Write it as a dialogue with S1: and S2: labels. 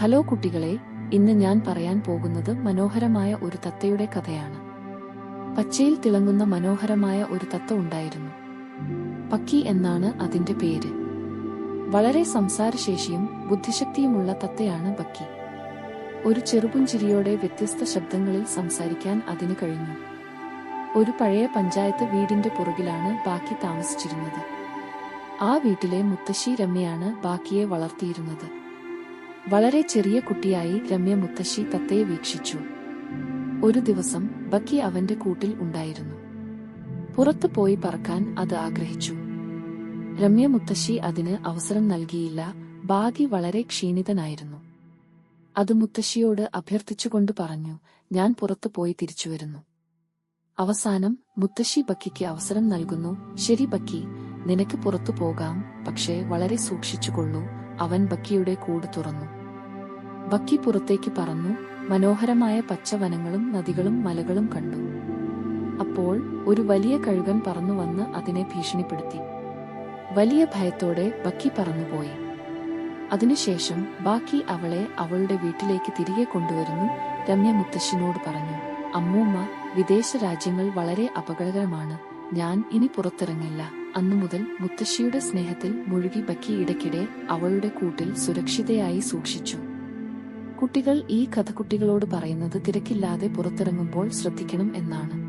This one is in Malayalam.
S1: ഹലോ കുട്ടികളെ ഇന്ന് ഞാൻ പറയാൻ പോകുന്നത് മനോഹരമായ ഒരു തത്തയുടെ കഥയാണ്. പച്ചയിൽ തിളങ്ങുന്ന മനോഹരമായ ഒരു തത്ത ഉണ്ടായിരുന്നു. പക്കി എന്നാണ് അതിന്റെ പേര്. വളരെ സംസാരശേഷിയും ബുദ്ധിശക്തിയുമുള്ള തത്തയാണ് ബക്കി ഒരു ചെറുപുഞ്ചിരിയോടെ വ്യത്യസ്ത ശബ്ദങ്ങളിൽ സംസാരിക്കാൻ അതിന് കഴിഞ്ഞു. ഒരു പഴയ പഞ്ചായത്ത് വീടിന്റെ പുറകിലാണ് ബാക്കി താമസിച്ചിരുന്നത്. ആ വീട്ടിലെ മുത്തശ്ശി രമ്യയാണ് ബാക്കിയെ വളർത്തിയിരുന്നത്. വളരെ ചെറിയ കുട്ടിയായി രമ്യ മുത്തശ്ശി തത്തയെ വീക്ഷിച്ചു. ഒരു ദിവസം ബക്കി അവന്റെ കൂട്ടിൽ ഉണ്ടായിരുന്നു. പുറത്തു പോയി പറക്കാൻ അത് ആഗ്രഹിച്ചു. രമ്യ മുത്തശ്ശി അതിന് അവസരം നൽകിയില്ല ബാഗി വളരെ ക്ഷീണിതനായിരുന്നു. അത് മുത്തശ്ശിയോട് അഭ്യർത്ഥിച്ചുകൊണ്ട് പറഞ്ഞു ഞാൻ പുറത്തു പോയി തിരിച്ചുവരുന്നു അവസാനം മുത്തശ്ശി ബക്കിക്ക് അവസരം നൽകുന്നു ശരി ബക്കി നിനക്ക് പുറത്തു പോകാം പക്ഷേ വളരെ സൂക്ഷിച്ചുകൊള്ളൂ അവൻ ബക്കിയുടെ കൂട് തുറന്നു. ബക്കി പുറത്തേക്ക് പറന്നു മനോഹരമായ പച്ചവനങ്ങളും നദികളും മലകളും കണ്ടു. അപ്പോൾ ഒരു വലിയ കഴുകൻ പറന്നു വന്ന് അതിനെ ഭീഷണിപ്പെടുത്തി. വലിയ ഭയത്തോടെ ബക്കി പറന്നുപോയി അതിനുശേഷം ബാക്കി അവളെ അവളുടെ വീട്ടിലേക്ക് തിരികെ കൊണ്ടുവരുന്നു രമ്യ മുത്തശ്ശിനോട് പറഞ്ഞു അമ്മൂമ്മ വിദേശ രാജ്യങ്ങൾ വളരെ അപകടകരമാണ്. ഞാൻ ഇനി പുറത്തിറങ്ങില്ല. അന്നു മുതൽ മുത്തശ്ശിയുടെ സ്നേഹത്തിൽ മുഴുകി ബക്കി ഇടയ്ക്കിടെ അവളുടെ കൂട്ടിൽ സുരക്ഷിതയായി സൂക്ഷിച്ചു. കുട്ടികൾ ഈ കഥ കുട്ടികളോട് പറയുന്നത് തിരക്കില്ലാതെ പുറത്തിറങ്ങുമ്പോൾ ശ്രദ്ധിക്കണം എന്നാണ്